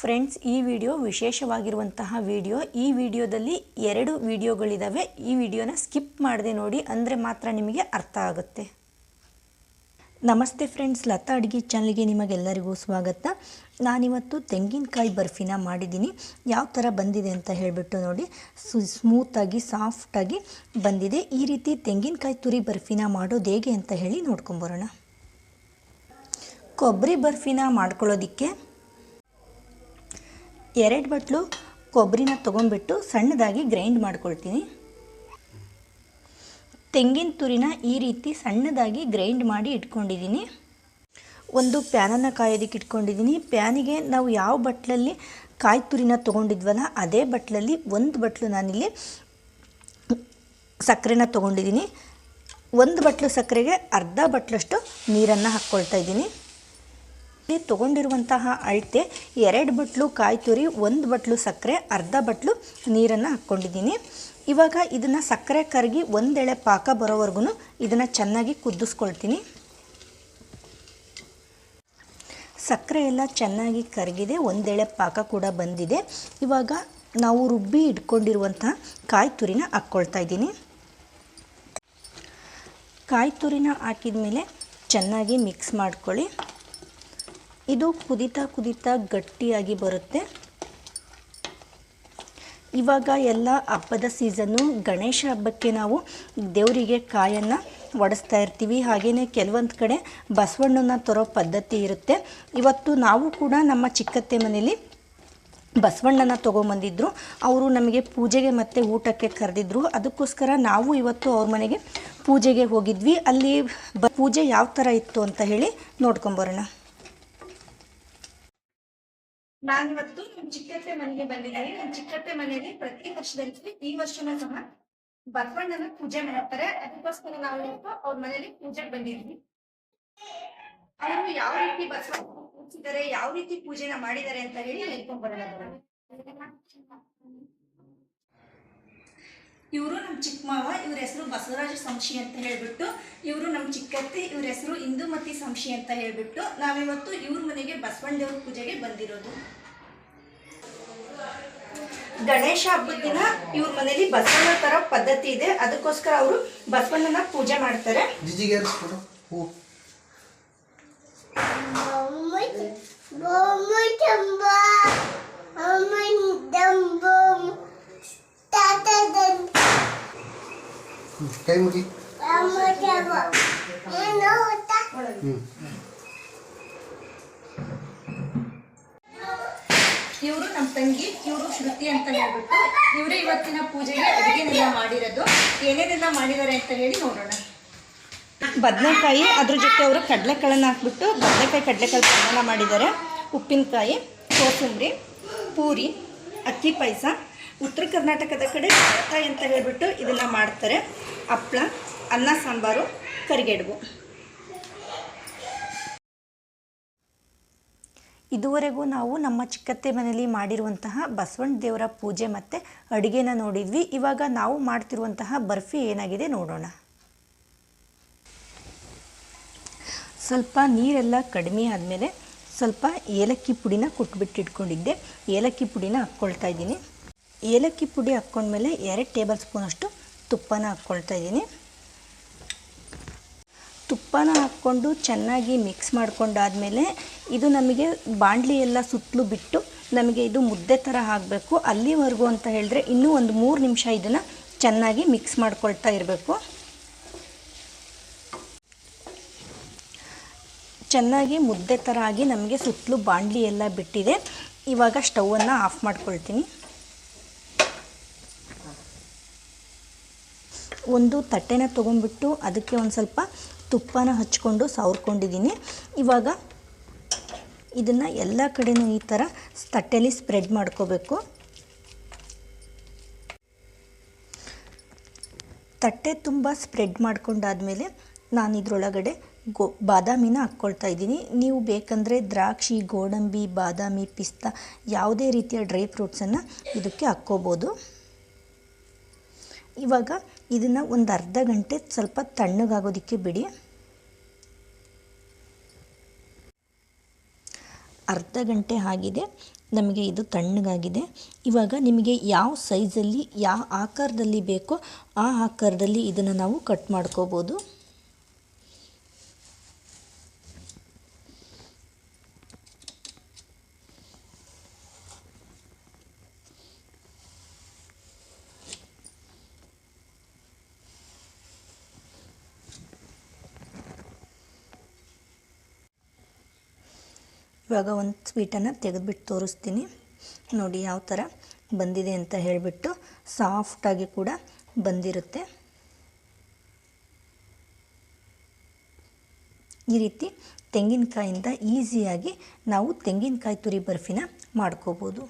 Friends, ಈ video ವಿಶೇಷವಾಗಿರುವಂತಹ video. ಈ ವಿಡಿಯೋದಲ್ಲಿ ಎರಡು ವಿಡಿಯೋಗಳಿದ್ದಾವೆ ಈ ವಿಡಿಯೋನ ಸ್ಕಿಪ್ ಮಾಡದೆ ನೋಡಿ, ಅಂದರೆ ಮಾತ್ರ ನಿಮಗೆ ಅರ್ಥ ಆಗುತ್ತೆ. ನಮಸ್ತೆ ಫ್ರೆಂಡ್ಸ್, ಲತಾ ಅಡುಗೆ ಚಾನಲ್ಗೆ ನಿಮಗೆಲ್ಲರಿಗೂ ಸ್ವಾಗತ. ನಾನಿವತ್ತು ತೆಂಗಿನಕಾಯಿ ಬರ್ಫಿನ ಮಾಡಿದ್ದೀನಿ. ಯಾವ ಥರ ಬಂದಿದೆ ಅಂತ ಹೇಳಿಬಿಟ್ಟು ನೋಡಿ, ಸು ಸ್ಮೂತಾಗಿ ಸಾಫ್ಟಾಗಿ ಬಂದಿದೆ. ಈ ರೀತಿ ತೆಂಗಿನಕಾಯಿ ತುರಿ ಬರ್ಫಿನ ಮಾಡೋದು ಹೇಗೆ ಅಂತ ಹೇಳಿ ನೋಡ್ಕೊಂಬರೋಣ ಕೊಬ್ಬರಿ ಬರ್ಫಿನ ಮಾಡ್ಕೊಳ್ಳೋದಕ್ಕೆ ಎರಡು ಬಟ್ಲು ಕೊಬ್ಬರಿನ ತೊಗೊಂಡ್ಬಿಟ್ಟು ಸಣ್ಣದಾಗಿ ಗ್ರೈಂಡ್ ಮಾಡ್ಕೊಳ್ತೀನಿ. ತೆಂಗಿನ ತುರಿನ ಈ ರೀತಿ ಸಣ್ಣದಾಗಿ ಗ್ರೈಂಡ್ ಮಾಡಿ ಇಟ್ಕೊಂಡಿದ್ದೀನಿ. ಒಂದು ಪ್ಯಾನನ್ನು ಕಾಯೋದಕ್ಕೆ ಇಟ್ಕೊಂಡಿದ್ದೀನಿ. ಪ್ಯಾನಿಗೆ ನಾವು ಯಾವ ಬಟ್ಲಲ್ಲಿ ಕಾಯಿ ತುರಿನ ತೊಗೊಂಡಿದ್ವಲ್ಲ, ಅದೇ ಬಟ್ಲಲ್ಲಿ ಒಂದು ಬಟ್ಲು ನಾನಿಲ್ಲಿ ಸಕ್ಕರೆನ ತೊಗೊಂಡಿದ್ದೀನಿ. ಒಂದು ಬಟ್ಲು ಸಕ್ಕರೆಗೆ ಅರ್ಧ ಬಟ್ಲಷ್ಟು ನೀರನ್ನು ಹಾಕ್ಕೊಳ್ತಾ ಇದ್ದೀನಿ. ತೊಗೊಂಡಿರುವಂತಹ ಅಳತೆ ಎರಡು ಬಟ್ಲು ಕಾಯಿ ತುರಿ ಒಂದು ಬಟ್ಲು ಸಕ್ಕರೆ, ಅರ್ಧ ಬಟ್ಲು ನೀರನ್ನು ಹಾಕ್ಕೊಂಡಿದ್ದೀನಿ. ಇವಾಗ ಇದನ್ನು ಸಕ್ಕರೆ ಕರಗಿ ಒಂದೆಳೆ ಪಾಕ ಬರೋವರೆಗೂ ಇದನ್ನು ಚೆನ್ನಾಗಿ ಕುದಿಸ್ಕೊಳ್ತೀನಿ. ಸಕ್ಕರೆ ಎಲ್ಲ ಚೆನ್ನಾಗಿ ಕರಗಿದೆ, ಒಂದೆಳೆ ಪಾಕ ಕೂಡ ಬಂದಿದೆ. ಇವಾಗ ನಾವು ರುಬ್ಬಿ ಇಟ್ಕೊಂಡಿರುವಂತಹ ಕಾಯಿ ತುರಿನ ಹಾಕ್ಕೊಳ್ತಾ ಇದ್ದೀನಿ. ಕಾಯಿ ತುರಿನ ಹಾಕಿದ ಮೇಲೆ ಚೆನ್ನಾಗಿ ಮಿಕ್ಸ್ ಮಾಡ್ಕೊಳ್ಳಿ. ಇದು ಕುದಿತಾ ಕುದಿತಾ ಗಟ್ಟಿಯಾಗಿ ಬರುತ್ತೆ. ಇವಾಗ ಎಲ್ಲ ಹಬ್ಬದ ಸೀಸನ್ನು ಗಣೇಶ ಹಬ್ಬಕ್ಕೆ ನಾವು ದೇವರಿಗೆ ಕಾಯನ್ನು ಒಡಿಸ್ತಾ ಇರ್ತೀವಿ. ಹಾಗೆಯೇ ಕೆಲವೊಂದು ಕಡೆ ಬಸವಣ್ಣನ ತರೋ ಪದ್ಧತಿ ಇರುತ್ತೆ. ಇವತ್ತು ನಾವು ಕೂಡ ನಮ್ಮ ಚಿಕ್ಕತ್ತೆ ಮನೇಲಿ ಬಸವಣ್ಣನ ತೊಗೊಂಬಂದಿದ್ರು. ಅವರು ನಮಗೆ ಪೂಜೆಗೆ ಮತ್ತು ಊಟಕ್ಕೆ ಕರೆದಿದ್ರು. ಅದಕ್ಕೋಸ್ಕರ ನಾವು ಇವತ್ತು ಅವ್ರ ಮನೆಗೆ ಪೂಜೆಗೆ ಹೋಗಿದ್ವಿ. ಅಲ್ಲಿ ಪೂಜೆ ಯಾವ ಥರ ಇತ್ತು ಅಂತ ಹೇಳಿ ನೋಡ್ಕೊಂಬರೋಣ ನಾನಿವತ್ತು ಚಿಕ್ಕತ್ತೆ ಮನೆಗೆ ಬಂದಿದ್ದೀನಿ. ನಮ್ಮ ಚಿಕ್ಕತ್ತೆ ಮನೆಯಲ್ಲಿ ಪ್ರತಿ ವರ್ಷದಲ್ಲಿ ಈ ವರ್ಷನೂ ಸಹ ಬಸವಣ್ಣನ ಪೂಜೆ ಮಾಡ್ತಾರೆ. ಅದಕ್ಕೋಸ್ಕರ ನಾವು ಅವ್ರ ಮನೆಯಲ್ಲಿ ಪೂಜೆಗೆ ಬಂದಿದ್ವಿ. ಅವರು ಯಾವ ರೀತಿ ಬಸವಣ್ಣ ಯಾವ ರೀತಿ ಪೂಜೆನ ಮಾಡಿದ್ದಾರೆ ಅಂತ ಹೇಳಿ ಹೇಳ್ಕೊಂಡ್ ಬರೋಣ. ಇವರು ನಮ್ಮ ಚಿಕ್ಕ ಮಾವ ಇವ್ರ ಹೆಸರು ಬಸವರಾಜ ಸಂಶಿ ಅಂತ ಹೇಳಿಬಿಟ್ಟು ಇವರು ನಮ್ಮ ಚಿಕ್ಕತ್ತೆ ಇವ್ರ ಹೆಸರು ಇಂದುಮತಿ ಸಂಶಿ ಅಂತ ಹೇಳಿಬಿಟ್ಟು ನಾವಿವತ್ತು ಇವ್ರ ಮನೆಗೆ ಬಸವಣ್ಣ ದೇವ್ರ ಪೂಜೆಗೆ ಬಂದಿರೋದು. ಗಣೇಶ ಹಬ್ಬದ ದಿನ ಇವ್ರ ಮನೇಲಿ ಬಸವಣ್ಣ ತರ ಪದ್ಧತಿ ಇದೆ. ಅದಕ್ಕೋಸ್ಕರ ಅವರು ಬಸವಣ್ಣನ ಪೂಜೆ ಮಾಡ್ತಾರೆ. ಕೈ ಮುಗಿ ಇವರು ನಮ್ಮ ತಂಗಿ ಇವರು ಶ್ರುತಿ ಅಂತ ಹೇಳ್ಬಿಟ್ಟು ಇವರೇ ಇವತ್ತಿನ ಪೂಜೆಗೆ ಅಡುಗೆನೆಲ್ಲ ಮಾಡಿರೋದು. ಏನೇನೆಲ್ಲ ಮಾಡಿದ್ದಾರೆ ಅಂತ ಹೇಳಿ ನೋಡೋಣ. ಬದನೆಕಾಯಿ ಅದ್ರ ಜೊತೆ ಅವರು ಕಡಲೆಕಾಳನ್ನ ಹಾಕ್ಬಿಟ್ಟು ಬದನೆಕಾಯಿ ಕಡಲೆಕಾಯಿ ಪ್ರಮಾಣ ಮಾಡಿದ್ದಾರೆ. ಉಪ್ಪಿನಕಾಯಿ ಕೋಸಂಬರಿ ಪೂರಿ ಅಕ್ಕಿ ಪಾಯಸ. ಉತ್ತರ ಕರ್ನಾಟಕದ ಕಡೆ ಕಾಯಿ ಅಂತ ಹೇಳ್ಬಿಟ್ಟು ಇದನ್ನು ಮಾಡ್ತಾರೆ. ಹಪ್ಳ, ಅನ್ನ, ಸಾಂಬಾರು, ಕರಿಗೆಡುಬು. ಇದುವರೆಗೂ ನಾವು ನಮ್ಮ ಚಿಕ್ಕತ್ತೆ ಮನೆಯಲ್ಲಿ ಮಾಡಿರುವಂತಹ ಬಸವಣ್ಣ ದೇವರ ಪೂಜೆ ಮತ್ತು ಅಡುಗೆನ ನೋಡಿದ್ವಿ. ಇವಾಗ ನಾವು ಮಾಡ್ತಿರುವಂತಹ ಬರ್ಫಿ ಏನಾಗಿದೆ ನೋಡೋಣ. ಸ್ವಲ್ಪ ನೀರೆಲ್ಲ ಕಡಿಮೆ ಆದಮೇಲೆ ಸ್ವಲ್ಪ ಏಲಕ್ಕಿ ಪುಡಿನ ಕೊಟ್ಬಿಟ್ಟು ಇಟ್ಕೊಂಡಿದ್ದೆ ಏಲಕ್ಕಿ ಪುಡಿನ ಹಾಕ್ಕೊಳ್ತಾ ಇದ್ದೀನಿ. ಏಲಕ್ಕಿ ಪುಡಿ ಹಾಕ್ಕೊಂಡ್ಮೇಲೆ ಎರಡು ಟೇಬಲ್ ಸ್ಪೂನಷ್ಟು ತುಪ್ಪನ ಹಾಕ್ಕೊಳ್ತಾ ಇದ್ದೀನಿ. ತುಪ್ಪನ ಹಾಕ್ಕೊಂಡು ಚೆನ್ನಾಗಿ ಮಿಕ್ಸ್ ಮಾಡ್ಕೊಂಡಾದಮೇಲೆ ಇದು ನಮಗೆ ಬಾಣಲಿ ಎಲ್ಲ ಸುತ್ತಲೂ ಬಿಟ್ಟು ನಮಗೆ ಇದು ಮುದ್ದೆ ಥರ ಆಗಬೇಕು ಅಲ್ಲಿವರೆಗೂ ಅಂತ ಹೇಳಿದ್ರೆ ಇನ್ನೂ ಒಂದು ಮೂರು ನಿಮಿಷ ಇದನ್ನು ಚೆನ್ನಾಗಿ ಮಿಕ್ಸ್ ಮಾಡ್ಕೊಳ್ತಾ ಇರಬೇಕು. ಚೆನ್ನಾಗಿ ಮುದ್ದೆ ಥರ ಆಗಿ ನಮಗೆ ಸುತ್ತಲೂ ಬಾಣಲಿ ಎಲ್ಲ ಬಿಟ್ಟಿದೆ. ಇವಾಗ ಸ್ಟವನ್ನು ಆಫ್ ಮಾಡ್ಕೊಳ್ತೀನಿ. ಒಂದು ತಟ್ಟೆನ ತೊಗೊಂಡ್ಬಿಟ್ಟು ಅದಕ್ಕೆ ಒಂದು ಸ್ವಲ್ಪ ತುಪ್ಪನ ಹಚ್ಕೊಂಡು ಸವರ್ಕೊಂಡಿದ್ದೀನಿ. ಇವಾಗ ಇದನ್ನು ಎಲ್ಲ ಕಡೆನೂ ಈ ಥರ ತಟ್ಟೆಲಿ ಸ್ಪ್ರೆಡ್ ಮಾಡ್ಕೋಬೇಕು. ತಟ್ಟೆ ತುಂಬ ಸ್ಪ್ರೆಡ್ ಮಾಡ್ಕೊಂಡಾದಮೇಲೆ ನಾನು ಇದರೊಳಗಡೆ ಗೋ ಬಾದಾಮಿನ ಹಾಕ್ಕೊಳ್ತಾ ಇದ್ದೀನಿ. ನೀವು ಬೇಕಂದರೆ ದ್ರಾಕ್ಷಿ, ಗೋಡಂಬಿ, ಬಾದಾಮಿ, ಪಿಸ್ತಾ ಯಾವುದೇ ರೀತಿಯ ಡ್ರೈ ಫ್ರೂಟ್ಸನ್ನು ಇದಕ್ಕೆ ಹಾಕ್ಕೋಬೋದು. ಇವಾಗ ಇದನ್ನು ಒಂದು ಅರ್ಧ ಗಂಟೆ ಸ್ವಲ್ಪ ತಣ್ಣಗಾಗೋದಕ್ಕೆ ಬಿಡಿ. ಅರ್ಧ ಗಂಟೆ ಆಗಿದೆ, ನಮಗೆ ಇದು ತಣ್ಣಗಾಗಿದೆ. ಇವಾಗ ನಿಮಗೆ ಯಾವ ಸೈಜಲ್ಲಿ ಯಾವ ಆಕಾರದಲ್ಲಿ ಬೇಕೋ ಆ ಆಕಾರದಲ್ಲಿ ಇದನ್ನು ನಾವು ಕಟ್ ಮಾಡ್ಕೋಬೋದು. ಇವಾಗ ಒಂದು ಸ್ವೀಟನ್ನು ತೆಗೆದುಬಿಟ್ಟು ತೋರಿಸ್ತೀನಿ. ನೋಡಿ ಯಾವ ಥರ ಬಂದಿದೆ ಅಂತ ಹೇಳಿಬಿಟ್ಟು ಸಾಫ್ಟಾಗಿ ಕೂಡ ಬಂದಿರುತ್ತೆ. ಈ ರೀತಿ ತೆಂಗಿನಕಾಯಿಂದ ಈಸಿಯಾಗಿ ನಾವು ತೆಂಗಿನಕಾಯಿ ತುರಿ ಬರ್ಫಿನ ಮಾಡ್ಕೋಬೋದು.